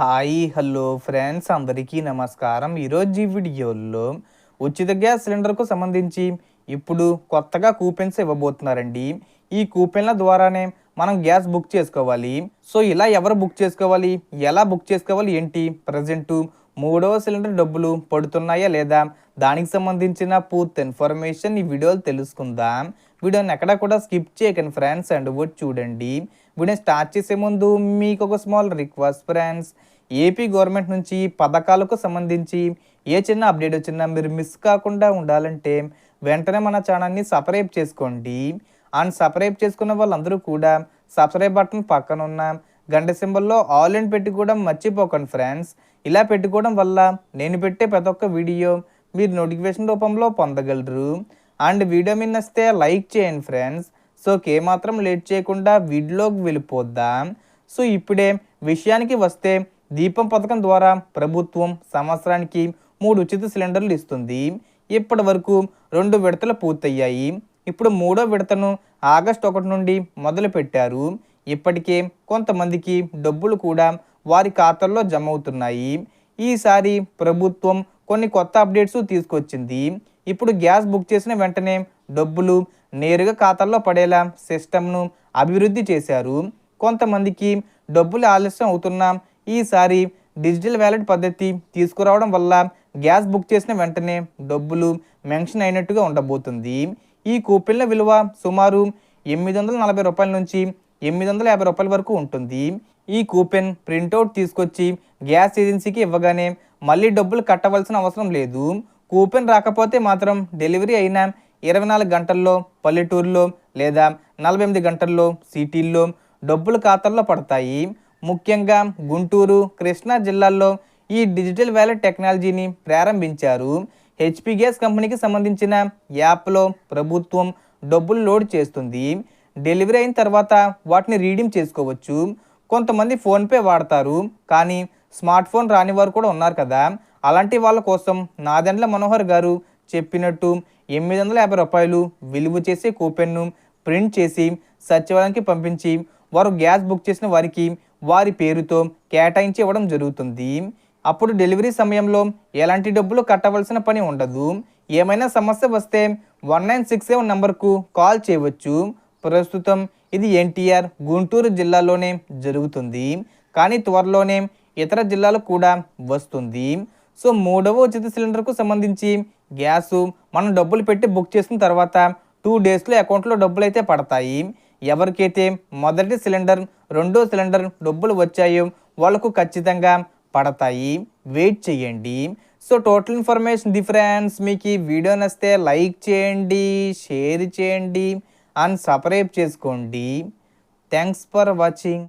Hi hello friends. అందరికీ నమస్కారం. ఈరోజు ఈ వీడియోలో ఉచిత గ్యాస్ సిలిండర్కు సంబంధించి ఇప్పుడు కొత్తగా కూపెన్స్ ఇవ్వబోతున్నారండి. ఈ కూపెన్ల ద్వారానే మనం గ్యాస్ బుక్ చేసుకోవాలి. సో ఇలా ఎవరు బుక్ చేసుకోవాలి? ఎలా బుక్ చేసుకోవాలి? ఏంటి? ప్రజెంటు మూడవ సిలిండర్ డబ్బులు పడుతున్నాయా లేదా? దానికి సంబంధించిన పూర్తి ఇన్ఫర్మేషన్ ఈ వీడియోలు తెలుసుకుందాం. వీడియోని ఎక్కడ కూడా స్కిప్ చేయకండి ఫ్రెండ్స్. అండ్ వచ్చి చూడండి. వీడియో స్టార్ట్ చేసే ముందు మీకు ఒక small request friends AP government నుంచి పథకాలకు సంబంధించి ఏ చిన్న అప్డేట్ వచ్చినా మీరు మిస్ కాకుండా ఉండాలంటే వెంటనే మన ఛానల్ని సబ్స్క్రైబ్ చేసుకోండి. అండ్ సబ్స్క్రైబ్ చేసుకున్న వాళ్ళందరూ కూడా సబ్స్క్రైబ్ బటన్ పక్కన ఉన్న గంట సింబల్లో ఆల్ అండ్ పెట్టుకోవడం మర్చిపోకండి ఫ్రెండ్స్ ఇలా పెట్టుకోవడం వల్ల నేను పెట్టే ప్రతి ఒక్క వీడియో మీరు నోటిఫికేషన్ రూపంలో పొందగలరు. అండ్ వీడియో మీద నచ్చితే లైక్ చేయండి ఫ్రెండ్స్ సో మాత్రం లేట్ చేయకుండా వీడియోకి వెళ్ళిపోద్దాం. సో ఇప్పుడే విషయానికి వస్తే దీపం పథకం ద్వారా ప్రభుత్వం సంవత్సరానికి మూడు ఉచిత సిలిండర్లు ఇస్తుంది. ఇప్పటి వరకు రెండు విడతలు పూర్తయ్యాయి. ఇప్పుడు మూడో విడతను ఆగస్టు ఒకటి నుండి మొదలు పెట్టారు ఇప్పటికే కొంతమందికి డబ్బులు కూడా వారి ఖాతాల్లో జమ అవుతున్నాయి. ఈసారి ప్రభుత్వం కొన్ని కొత్త అప్డేట్స్ తీసుకొచ్చింది. ఇప్పుడు గ్యాస్ బుక్ చేసిన వెంటనే డబ్బులు నేరుగా ఖాతాల్లో పడేలా సిస్టమ్ను అభివృద్ధి చేశారు. కొంతమందికి డబ్బులు ఆలస్యం అవుతున్నా ఈసారి డిజిటల్ వ్యాలెట్ పద్ధతి తీసుకురావడం వల్ల గ్యాస్ బుక్ చేసిన వెంటనే డబ్బులు మెన్షన్ అయినట్టుగా ఉండబోతుంది. ఈ కూపెన్ల విలువ సుమారు ఎనిమిది వందల నలభై రూపాయల నుంచి ఎనిమిది వందల యాభై రూపాయల వరకు ఉంటుంది. ఈ కూపెన్ ప్రింట్అవుట్ తీసుకొచ్చి గ్యాస్ ఏజెన్సీకి ఇవ్వగానే మళ్ళీ డబ్బులు కట్టవలసిన అవసరం లేదు. కూపెన్ రాకపోతే మాత్రం డెలివరీ అయిన ఇరవై నాలుగు గంటల్లో పల్లెటూరులో లేదా నలభై ఎనిమిది గంటల్లో సిటీల్లో డబ్బులు ఖాతాల్లో పడతాయి. ముఖ్యంగా గుంటూరు కృష్ణా జిల్లాల్లో ఈ డిజిటల్ వ్యాలెట్ టెక్నాలజీని ప్రారంభించారు. హెచ్పి గ్యాస్ కంపెనీకి సంబంధించిన యాప్లో ప్రభుత్వం డబ్బులు లోడ్ చేస్తుంది. డెలివరీ అయిన తర్వాత వాటిని రీడింగ్ చేసుకోవచ్చు. కొంతమంది ఫోన్పే వాడతారు. కానీ స్మార్ట్ ఫోన్ రాని వారు కూడా ఉన్నారు కదా. అలాంటి వాళ్ళ కోసం నాదెండ్ల మనోహర్ గారు చెప్పినట్టు ఎనిమిది వందల యాభై రూపాయలు విలువ చేసే కూపెన్ను ప్రింట్ చేసి సచివాలయానికి పంపించి వారు గ్యాస్ బుక్ చేసిన వారికి వారి పేరుతో కేటాయించి ఇవ్వడం జరుగుతుంది. అప్పుడు డెలివరీ సమయంలో ఎలాంటి డబ్బులు కట్టవలసిన పని ఉండదు. ఏమైనా సమస్య వస్తే వన్ నైన్ సిక్స్ సెవెన్ నంబర్కు కాల్ చేయవచ్చు. ప్రస్తుతం ఇది ఎన్టీఆర్ గుంటూరు జిల్లాలోనే జరుగుతుంది. కానీ త్వరలోనే ఇతర జిల్లాలకు కూడా వస్తుంది. సో మూడవ ఉచిత సిలిండర్కు సంబంధించి గ్యాసు మనం డబ్బులు పెట్టి బుక్ చేసిన తర్వాత టూ డేస్లో అకౌంట్లో డబ్బులు అయితే పడతాయి. ఎవరికైతే మొదటి సిలిండర్ రెండో సిలిండర్ డబ్బులు వచ్చాయో వాళ్ళకు ఖచ్చితంగా పడతాయి. వెయిట్ చేయండి. సో టోటల్ ఇన్ఫర్మేషన్ డిఫరెన్స్ మీకు ఈ వీడియో నచ్చితే లైక్ చేయండి షేర్ చేయండి అండ్ సబ్స్క్రైబ్ చేసుకోండి. Thanks for watching.